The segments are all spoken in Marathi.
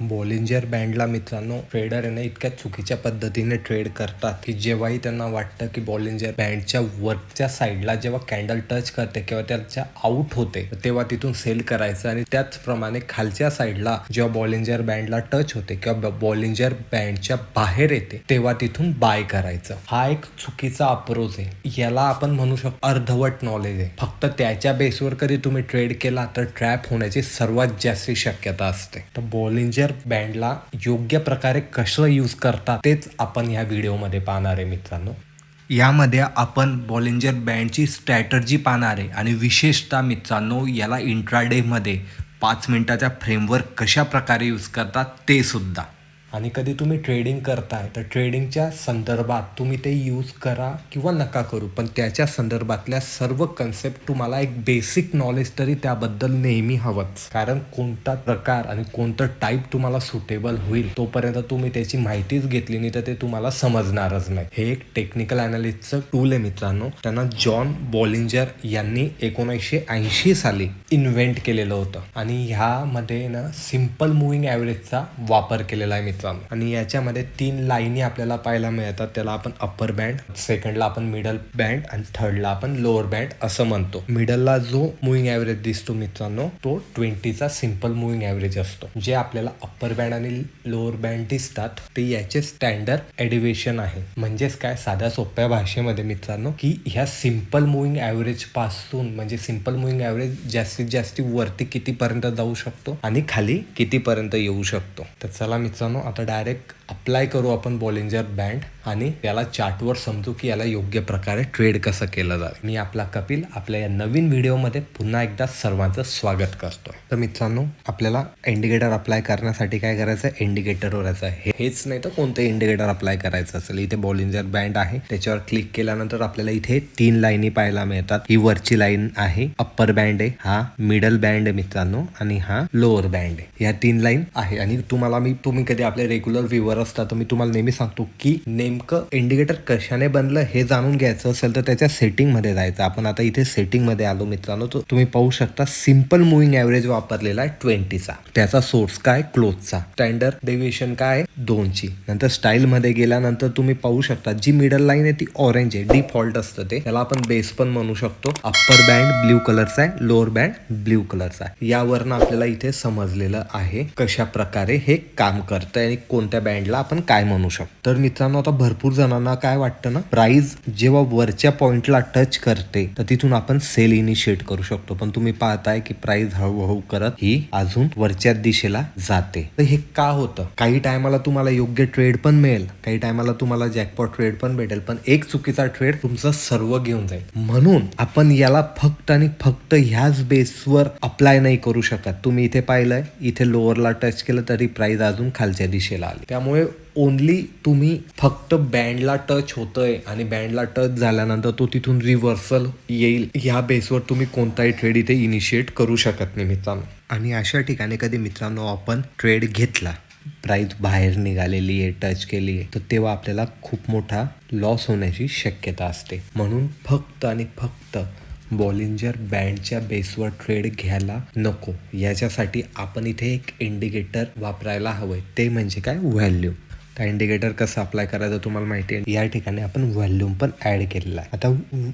बॉलिंजर बँडला मित्रांनो ट्रेडर यांना इतक्या चुकीच्या पद्धतीने ट्रेड करतात की जेव्हाही त्यांना वाटतं की बॉलिंजर बँडच्या वरच्या साईडला जेव्हा कॅन्डल टच करते किंवा त्याच्या आउट होते तेव्हा तिथून सेल करायचं आणि त्याचप्रमाणे खालच्या साईडला जेव्हा बॉलिंजर बँडला टच होते किंवा बॉलिंजर बँडच्या बाहेर येते तेव्हा तिथून बाय करायचं. हा एक चुकीचा अप्रोच आहे. याला आपण म्हणू शकतो अर्धवट नॉलेज आहे. फक्त त्याच्या बेसवर कधी तुम्ही ट्रेड केला तर ट्रॅप होण्याची सर्वात जास्त शक्यता असते. तर बॉलिंजर बँडला योग्य प्रकारे कसं यूज करतात तेच आपण या व्हिडिओमध्ये पाहणार आहे मित्रांनो. यामध्ये आपण बॉलिंजर बँडची स्ट्रॅटर्जी पाहणार आहे आणि विशेषतः मित्रांनो याला इंट्राडेमध्ये पाच मिनिटाच्या फ्रेमवर कशा प्रकारे यूज करतात ते सुद्धा. आणि कधी तुम्ही ट्रेडिंग करताय तर ट्रेडिंगच्या संदर्भात तुम्ही ते यूज करा किंवा नका करू. पण त्याच्या संदर्भातल्या सर्व कन्सेप्ट तुम्हाला एक बेसिक नॉलेज तरी त्याबद्दल नेहमी हवंच. कारण कोणता प्रकार आणि कोणतं टाईप तुम्हाला सुटेबल होईल तोपर्यंत तुम्ही त्याची माहितीच घेतली नाही तर ते तुम्हाला समजणारच नाही. हे एक टेक्निकल अनालिस्टचं टूल आहे मित्रांनो. त्यांना जॉन बॉलिंजर यांनी एकोणीसशे ऐंशी साली इन्व्हेंट केलेलं होतं. आणि ह्यामध्ये ना सिंपल मुव्हिंग ॲव्हरेजचा वापर केलेला आहे मित्रांनो. आणि याच्यामध्ये तीन लाईनी आपल्याला पाहायला मिळतात. त्याला आपण अप्पर बँड सेकंडला आपण मिडल बँड आणि थर्डला आपण लोअर बँड असं म्हणतो. मिडलला जो मुव्हिंग ॲव्हरेज दिसतो मित्रांनो तो ट्वेंटीचा सिंपल मुव्हिंग ॲव्हरेज असतो. जे आपल्याला अप्पर बँड आणि लोअर बँड दिसतात ते याचे स्टँडर्ड एडिवेशन आहे. म्हणजेच काय? साध्या सोप्या भाषेमध्ये मित्रांनो की ह्या सिंपल मुव्हिंग ॲव्हरेजपासून म्हणजे सिंपल मुव्हिंग ॲव्हरेज जास्तीत जास्त वरती कितीपर्यंत जाऊ शकतो आणि खाली कितीपर्यंत येऊ शकतो? तर चला मित्रांनो आता डायरेक्ट अप्लाय करू आपण बॉलिंजर बँड आणि याला चार्टवर समजू की याला योग्य प्रकारे ट्रेड कसं केलं जाईल मी आपला कपिल आपल्या या नवीन व्हिडिओमध्ये पुन्हा एकदा सर्वांचं स्वागत करतो तर मित्रांनो आपल्याला इंडिकेटर अप्लाय करण्यासाठी काय करायचं आहे? इंडिकेटरवर यायचं आहे. हेच नाही तर कोणतं इंडिकेटर अप्लाय करायचं असेल? इथे बॉलिंजर बँड आहे. त्याच्यावर क्लिक केल्यानंतर आपल्याला इथे तीन लाईनी पाहायला मिळतात. ही वरची लाईन आहे. अप्पर बँड आहे. हा मिडल बँड आहे मित्रांनो. आणि हा लोअर बँड आहे. या तीन लाईन आहे. आणि तुम्हाला मी तुम्ही कधी आपले रेग्युलर व्ह्युअर असता तर मी तुम्हाला नेहमी सांगतो की नेमकं इंडिकेटर कशाने बनलं हे जाणून घ्यायचं असेल तर त्याच्या सेटिंगमध्ये जायचं. आपण आता इथे सेटिंगमध्ये आलो मित्रांनो तर तुम्ही पाहू शकता सिंपल मुव्हिंग ॲव्हरेज वापरलेला आहे ट्वेंटीचा त्याचा सोर्स काय? क्लोथचा स्टँडर्ड डेव्हिएशन काय दोनची. नंतर स्टाईल मध्ये गेल्यानंतर तुम्ही पाहू शकता जी मिडल लाईन आहे ती ऑरेंज आहे. डिफॉल्ट असतं ते. त्याला आपण बेस पण म्हणू शकतो. अप्पर बँड ब्ल्यू कलरचा आहे लोअर बँड ब्ल्यू कलरचा आहे. यावरनं आपल्याला इथे समजलेलं आहे कशा प्रकारे हे काम करतंय आणि कोणत्या बँड बँडला आपण काय म्हणू शकतो? तर मित्रांनो आता भरपूर जणांना काय वाटतं ना प्राइस जेव्हा वरच्या पॉइंटला टच करते तर तिथून आपण सेल इनिशिएट करू शकतो. पण तुम्ही पाहताय की प्राइस हळूहळू करत ही अजून वरच्या दिशेला जाते. तर हे का होतं? काही टायमाला तुम्हाला योग्य ट्रेड पण मिळेल काही टायमाला तुम्हाला जॅकपॉट ट्रेड पण भेटेल पण एक चुकीचा ट्रेड तुमचं सर्व घेऊन जाईल. म्हणून आपण याला फक्त आणि फक्त ह्याच बेसवर अप्लाय नाही करू शकत. तुम्ही इथे पाहिलंय इथे लोअरला टच केलं तरी प्राइस अजून खालच्या दिशेला आली. त्यामुळे ओनली तुम्ही फक्त बँडला टच होतंय आणि बँडला टच झाल्यानंतर तो तिथून रिव्हर्सल येईल. ह्या बेसवर तुम्ही कोणताही ट्रेड इथे इनिशिएट करू शकत नाही मित्रांनो. आणि अशा ठिकाणी कधी मित्रांनो आपण ट्रेड घेतला प्राईस बाहेर निघालेली आहे टच केली आहे तर तेव्हा आपल्याला खूप मोठा लॉस होण्याची शक्यता असते. म्हणून फक्त आणि फक्त बॉलिंजर बँडच्या बेसवर ट्रेड घ्यायला नको. याच्यासाठी आपण इथे एक इंडिकेटर वापरायला हवंय. ते म्हणजे काय? व्हॅल्यू. त्या इंडिकेटर कसं अप्लाय करायचं तुम्हाला माहिती आहे. या ठिकाणी आपण व्हॉल्यूम पण ऍड केलेला आहे. आता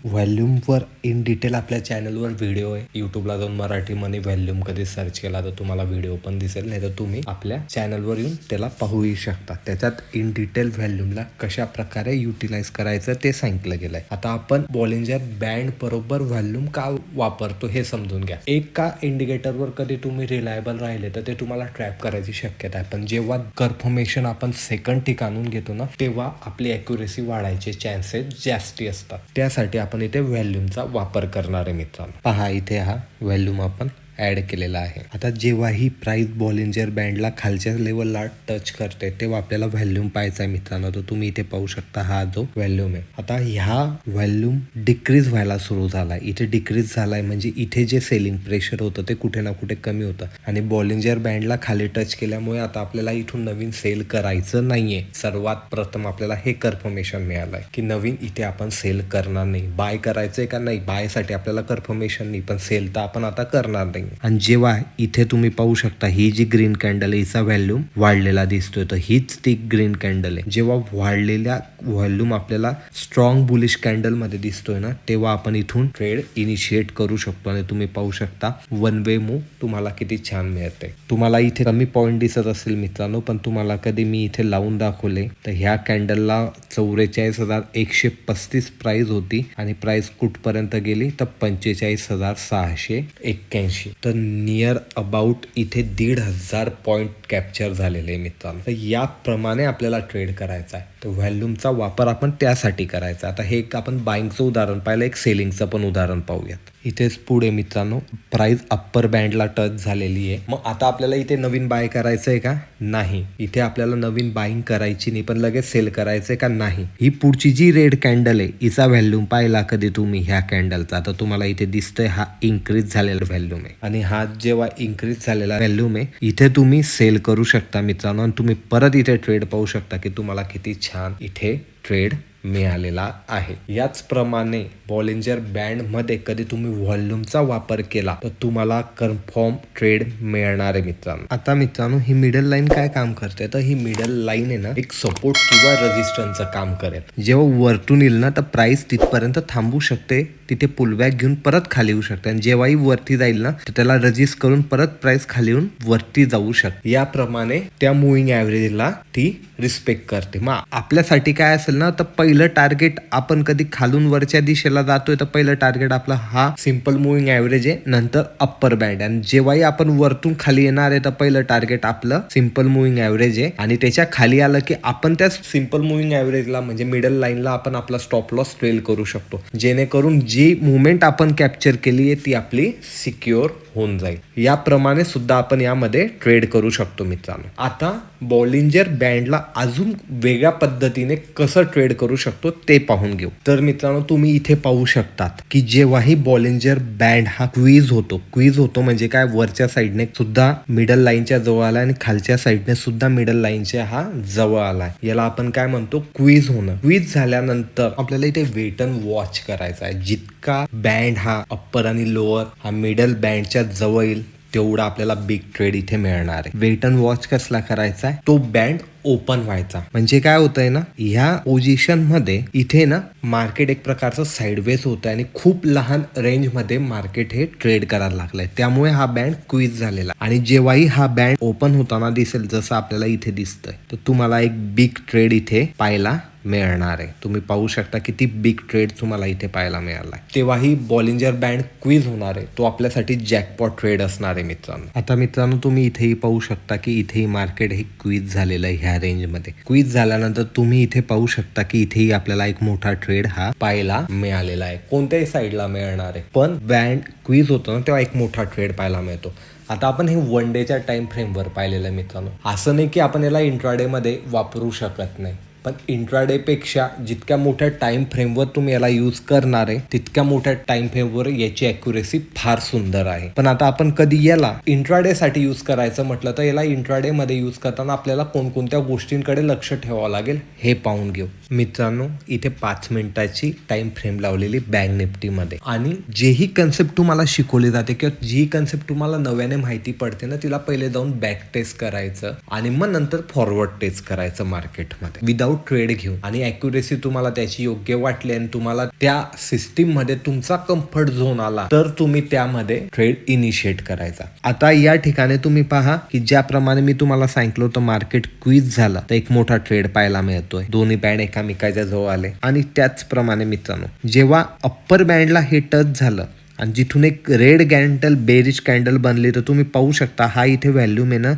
व्हॉल्यूमवर इन डिटेल आपल्या चॅनलवर व्हिडिओ आहे. युट्यूबला जाऊन मनी व्हॉल्यूम कधी सर्च केला तर तुम्हाला व्हिडिओ पण दिसेल. नाही तर तुम्ही आपल्या चॅनलवर येऊन त्याला पाहूही शकता. त्याच्यात इन डिटेल व्हॉल्यूमला कशा प्रकारे युटिलाइज करायचं ते सांगितलं गेलंय. आता आपण बॉलिंजर बँड बरोबर व्हॉल्यूम का वापरतो हे समजून घ्या. एक का इंडिकेटरवर कधी तुम्ही रिलायबल राहिले तर ते तुम्हाला ट्रॅप करायची शक्यता आहे. पण जेव्हा कन्फर्मेशन आपण सेकंड ठिकाणून घेतो ना तेव्हा आपली अॅक्युरेसी वाढायचे चान्सेस जास्ती असतात. त्यासाठी आपण इथे व्हॅल्यूमचा वापर करणार आहे मित्रांनो. पहा इथे हा व्हॅल्यूम आपण ऍड केलेला आहे. आता जेव्हा ही प्राईस बॉलिंजर बँडला खालच्या लेवलला टच करते तेव्हा आपल्याला व्हॅल्यूम पाहायचा आहे मित्रांनो. तर तुम्ही इथे पाहू शकता हा जो व्हॅल्यूम आहे. आता ह्या व्हॅल्यूम डिक्रीज व्हायला सुरू झालाय. इथे डिक्रीज झालाय म्हणजे इथे जे सेलिंग प्रेशर होतं ते कुठे ना कुठे कमी होतं. आणि बॉलिंजर बँडला खाली टच केल्यामुळे आता आपल्याला इथून नवीन सेल करायचं नाहीये. सर्वात प्रथम आपल्याला हे कन्फर्मेशन मिळालंय की नवीन इथे आपण सेल करणार नाही. बाय करायचंय का नाही? बायसाठी आपल्याला कन्फर्मेशन नाही. पण सेल तर आपण आता करणार नाही. आहे आणि जेव्हा इथे तुम्ही पाहू शकता ही जी ग्रीन कॅन्डल आहे हिचा व्हॅल्यूम वाढलेला दिसतोय. तर हीच ती ग्रीन कॅन्डल आहे. जेव्हा वाढलेल्या व्हॉल्यूम आपल्याला स्ट्रॉंग बुलिश कॅन्डलमध्ये दिसतोय ना तेव्हा आपण इथून ट्रेड इनिशिएट करू शकतो आणि तुम्ही पाहू शकता वन वे मूव तुम्हाला किती छान मिळते. तुम्हाला इथे कमी पॉईंट दिसत असेल मित्रांनो पण तुम्हाला कधी मी इथे लावून दाखवले तर ह्या कॅन्डलला चौवेचाळीस हजार एकशे पस्तीस प्राइस होती आणि प्राईज कुठपर्यंत गेली? तर पंचेचाळीस हजार सहाशे एक्क्याऐंशी. तर नियर अबाउट इथे दीड हजार पॉईंट कॅप्चर झालेले आहे मित्रांनो. तर याप्रमाणे आपल्याला ट्रेड करायचा आहे. तर व्हॅल्यूमचा वापर आपण त्यासाठी करायचा आता हे एक आपण बाईंगचं उदाहरण पाहिलं. एक सेलिंगचं पण उदाहरण पाहूयात. इथेच पुढे मित्रांनो. प्राइस अप्पर बँडला टच झालेली आहे. मग आता आपल्याला इथे नवीन बाय करायचं आहे का? नाही. इथे आपल्याला नवीन बाईंग करायची नाही पण लगेच सेल करायचं आहे का? नाही. ही पुढची जी रेड कॅन्डल आहे हिचा व्हॅल्यूम पाहिला कधी तुम्ही ह्या कॅन्डलचा तर तुम्हाला इथे दिसतंय हा इन्क्रीज झालेला व्हॅल्यूम आहे. आणि हा जेव्हा इन्क्रीज झालेला व्हॅल्यूम आहे इथे तुम्ही सेल करू शकता मित्रांनो. आणि तुम्ही परत इथे ट्रेड पाहू शकता की तुम्हाला किती छान इथे ट्रेड मिळालेला आहे. याचप्रमाणे बॉलिंजर बँडमध्ये कधी तुम्ही व्हॉल्यूमचा वापर केला तर तुम्हाला कन्फर्म ट्रेड मिळणार आहे मित्रांनो. आता मित्रांनो ही मिडल लाईन काय काम करते? तर ही मिडल लाईन आहे ना एक सपोर्ट किंवा रजिस्टन्सचं काम करेल. जेव्हा वरतून येईल ना तर प्राइस तिथपर्यंत थांबू शकते. तिथे पुलबॅक घेऊन परत खाली येऊ शकते आणि जेव्हाही वरती जाईल ना तर त्याला रजिस्ट करून परत प्राइस खाली येऊन वरती जाऊ शकते याप्रमाणे त्या मुव्हिंग ॲव्हरेजला ती रिस्पेक्ट करते. मग आपल्यासाठी काय असेल ना तर पहिलं टार्गेट आपण कधी खालून वरच्या दिशेला जातोय तर पहिलं टार्गेट आपला हा सिंपल मुव्हिंग ॲव्हरेज आहे नंतर अप्पर बँड आणि जेव्हाही आपण वरतून खाली येणार आहे तर पहिलं टार्गेट आपलं सिंपल मुव्हिंग ॲव्हरेज आहे. आणि त्याच्याखाली आलं की आपण त्या सिंपल मुव्हिंग ॲव्हरेजला म्हणजे मिडल लाईनला आपण आपला स्टॉप लॉस ट्रेल करू शकतो. जेणेकरून जे जी मुवमेंट आपण कॅप्चर केली आहे ती आपली सिक्युअर होऊन जाईल. याप्रमाणे सुद्धा आपण यामध्ये ट्रेड करू शकतो मित्रांनो. आता बॉलिंजर बँडला अजून वेगळ्या पद्धतीने कसं ट्रेड करू शकतो ते पाहून घेऊ. तर मित्रांनो तुम्ही इथे पाहू शकतात की जेव्हाही बॉलिंजर बँड हा क्वीज होतो क्वीज होतो म्हणजे काय? वरच्या साईडने सुद्धा मिडल लाईनच्या जवळ आला आणि खालच्या साईडने सुद्धा मिडल लाईनच्या हा जवळ आलाय. याला आपण काय म्हणतो? क्वीज होणं. क्वीज झाल्यानंतर आपल्याला इथे वेट अँड वॉच करायचा आहे. जितका बँड हा अप्पर आणि लोअर हा मिडल बँडच्या जवळ येईल तेवढा आपल्याला बिग ट्रेड इथे मिळणार आहे. वेट अँड वॉच कसला करायचा आहे? तो बँड ओपन व्हायचा. म्हणजे काय होतंय ना ह्या पोझिशनमध्ये इथे ना मार्केट एक प्रकारचं साईडवेज होत आहे आणि खूप लहान रेंजमध्ये मार्केट हे ट्रेड करायला लागलंय. त्यामुळे हा बँड क्विज झालेला. आणि जेव्हाही हा बँड ओपन होताना दिसेल जसं आपल्याला इथे दिसतंय तर तुम्हाला एक बिग ट्रेड इथे पाहायला मिळणार आहे. तुम्ही पाहू शकता किती बिग ट्रेड तुम्हाला इथे पाहायला मिळाला आहे तेव्हाही बॉलिंजर बँड क्विज होणार आहे. तो आपल्यासाठी जॅकपॉट ट्रेड असणार आहे मित्रांनो. आता मित्रांनो तुम्ही इथेही पाहू शकता की इथेही मार्केट हे क्विज झालेलं आहे ह्या रेंजमध्ये क्विज झाल्यानंतर तुम्ही इथे पाहू शकता की इथेही आपल्याला एक मोठा ट्रेड हा पाहायला मिळालेला आहे. कोणत्याही साईडला मिळणार आहे. पण बँड क्विज होतो ना तेव्हा एक मोठा ट्रेड पाहायला मिळतो. आता आपण हे वन डेच्या टाइम फ्रेमवर पाहिलेलं आहे मित्रांनो. असं नाही की आपण याला इंट्राडे मध्ये वापरू शकत नाही. पण इंट्राडेपेक्षा जितक्या मोठ्या टाइम फ्रेमवर तुम्ही याला यूज करणार आहे तितक्या मोठ्या टाइम फ्रेमवर याची अॅक्युरेसी फार सुंदर आहे. पण आता आपण कधी याला इंट्राडे साठी यूज करायचं म्हटलं तर याला इंट्राडे मध्ये यूज करताना आपल्याला कोणकोणत्या गोष्टींकडे लक्ष ठेवावं लागेल हे पाहून घेऊ. मित्रांनो इथे पाच मिनिटाची टाइम फ्रेम लावलेली बँक निफ्टीमध्ये आणि जेही कन्सेप्ट तुम्हाला शिकवली जाते किंवा जी कन्सेप्ट तुम्हाला नव्याने माहिती पडते ना तिला पहिले जाऊन बॅक टेस्ट करायचं आणि मग नंतर फॉरवर्ड टेस्ट करायचं मार्केटमध्ये विदाऊट ट्रेड घेऊन. आणि अॅक्युरेसी तुम्हाला त्याची योग्य वाटली आणि तुम्हाला त्या सिस्टीममध्ये तुमचा कम्फर्ट झोन आला तर तुम्ही त्यामध्ये ट्रेड इनिशिएट करायचा. आता या ठिकाणी तुम्ही पहा की ज्याप्रमाणे मी तुम्हाला सांगितलं होतं मार्केट क्विज झालं तर एक मोठा ट्रेड पाहायला मिळतोय. दोन्ही बँड एकामेकाच्या जवळ आले. आणि त्याचप्रमाणे मित्रांनो जेव्हा अप्पर बँडला हे टच झालं आणि जिथून एक रेड कॅन्डल बेरिश कॅन्डल बनली तर तुम्ही पाहू शकता हा इथे व्हॅल्यूम आहे ना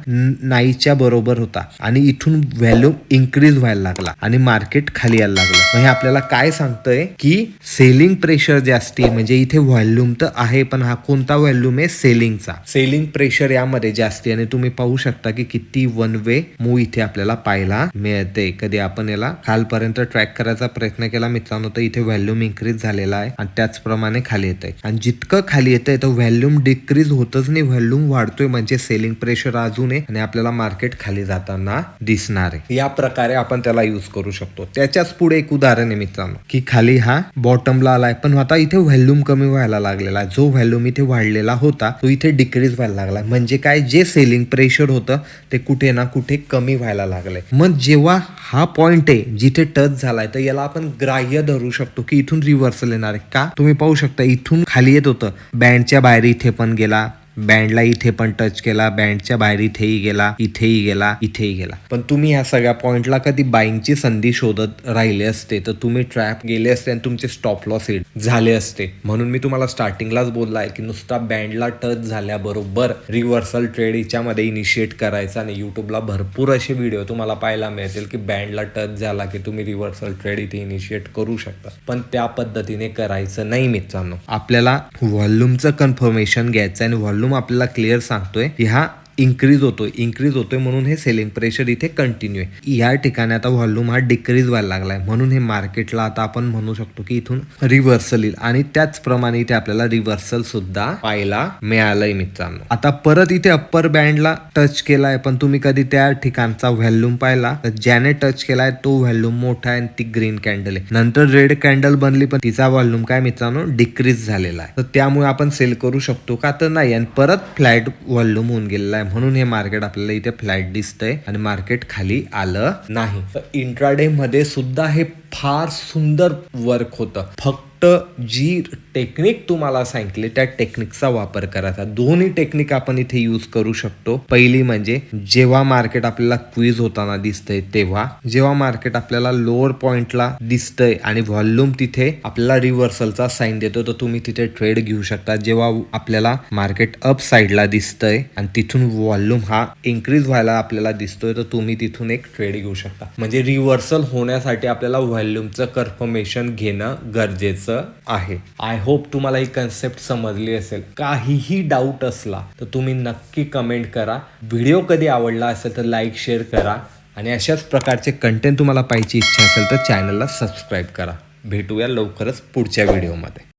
नाईच्या बरोबर होता. आणि इथून व्हॅल्यूम इन्क्रीज व्हायला लागला आणि मार्केट खाली यायला लागलं. मग हे आपल्याला काय सांगतंय की सेलिंग प्रेशर जास्ती आहे म्हणजे इथे व्हॉल्यूम तर आहे पण हा कोणता व्हॅल्यूम आहे? सेलिंगचा सेलिंग प्रेशर यामध्ये जास्ती आणि तुम्ही पाहू शकता की किती वन वे मूव इथे आपल्याला पाहायला मिळते. कधी आपण याला खालपर्यंत ट्रॅक करायचा प्रयत्न केला मित्रांनो तर इथे व्हॅल्यूम इन्क्रीज झालेला आहे आणि त्याचप्रमाणे खाली येत आहे आणि जितकं खाली येतंय तर व्हॅल्यूम डिक्रीज होतच नाही. व्हॅल्यूम वाढतोय म्हणजे सेलिंग प्रेशर अजून आहे आणि आपल्याला मार्केट खाली जाताना दिसणार आहे. या प्रकारे आपण त्याला युज करू शकतो. त्याच्याच पुढे एक उदाहरण आहे मित्रांनो की खाली हा बॉटमला आलाय. पण आता इथे व्हॅल्यूम कमी व्हायला लागलेला आहे. जो व्हॅल्यूम इथे वाढलेला होता तो इथे डिक्रीज व्हायला लागला. म्हणजे काय? जे सेलिंग प्रेशर होतं ते कुठे ना कुठे कमी व्हायला लागलंय. मग जेव्हा हा पॉइंट आहे जिथे टच झालाय तर याला आपण ग्राह्य धरू शकतो की इथून रिव्हर्सल येणार आहे. का? तुम्ही पाहू शकता इथून खाली येत होतं. बँडच्या बाहेर इथे पण गेला. बँडला इथे पण टच केला बँडच्या बाहेर इथेही गेला इथेही गेला इथेही गेला. पण तुम्ही ह्या सगळ्या पॉइंटला कधी बाईंगची संधी शोधत राहिले असते तर तुम्ही ट्रॅप गेले असते आणि तुमचे स्टॉप लॉस हिट झाले असते. म्हणून मी तुम्हाला स्टार्टिंगलाच बोलला आहे की नुसता बँडला टच झाल्याबरोबर रिव्हर्सल ट्रेड हिच्यामध्ये इनिशिएट करायचा आणि युट्यूबला भरपूर असे व्हिडिओ तुम्हाला पाहायला मिळतील की बँडला टच झाला की तुम्ही रिव्हर्सल ट्रेड इथे इनिशिएट करू शकता. पण त्या पद्धतीने करायचं नाही मित्रांनो. आपल्याला व्हॉल्यूमचं कन्फर्मेशन घ्यायचं आणि व्हॉल्यूम आपल्याला क्लिअर सांगतोय की इन्क्रीज होतोय इन्क्रीज होतोय म्हणून हे सेलिंग प्रेशर इथे कंटिन्यू आहे. या ठिकाणी आता व्हॉल्यूम हा डिक्रीज व्हायला लागलाय. म्हणून हे मार्केटला आता आपण म्हणू शकतो की इथून रिव्हर्सल येईल. आणि त्याचप्रमाणे इथे आपल्याला रिव्हर्सल सुद्धा पाहायला मिळालंय मित्रांनो. आता परत इथे अप्पर बँडला टच केलाय पण तुम्ही कधी त्या ठिकाणचा व्हॅल्यूम पाहिला? तर ज्याने टच केलाय तो व्हॅल्यूम मोठा आहे आणि ती ग्रीन कॅन्डल आहे. नंतर रेड कॅन्डल बनली पण तिचा व्हॉल्यूम काय मित्रांनो? डिक्रीज झालेला आहे. तर त्यामुळे आपण सेल करू शकतो का? तर नाही. आणि परत फ्लॅट व्हॉल्यूम होऊन गेलेला आहे. म्हणून हे मार्केट आपल्याला इथे फ्लॅट दिसतंय आणि मार्केट खाली आलं नाही. तर इंट्राडे मध्ये सुद्धा हे फार सुंदर वर्क होतं. फक्त जी टेक्निक तुम्हाला सांगितली त्या टेक्निकचा वापर करायचा दोन्ही टेक्निक आपण इथे यूज करू शकतो. पहिली म्हणजे जेव्हा मार्केट आपल्याला क्वीज होताना दिसतंय तेव्हा जेव्हा मार्केट आपल्याला लोअर पॉइंटला दिसतंय आणि व्हॉल्यूम तिथे आपल्याला रिव्हर्सलचा साईन देतो तर तुम्ही तिथे ट्रेड घेऊ शकता. जेव्हा आपल्याला मार्केट अप साईडला दिसतंय आणि तिथून व्हॉल्यूम हा इन्क्रीज व्हायला आपल्याला दिसतोय तर तुम्ही तिथून एक ट्रेड घेऊ शकता. म्हणजे रिव्हर्सल होण्यासाठी आपल्याला व्हॉल्यूमचं कन्फर्मेशन घेणं गरजेचं आहे. आय होप तुम्हाला ही कन्सेप्ट समजली असेल. काहीही डाऊट असला तर तुम्ही नक्की कमेंट करा. व्हिडिओ कधी आवडला असेल तर लाईक शेअर करा. आणि अशाच प्रकारचे कंटेंट तुम्हाला पाहिजे इच्छा असेल तर चॅनलला सबस्क्राईब करा. भेटूया लवकरच पुढच्या व्हिडिओमध्ये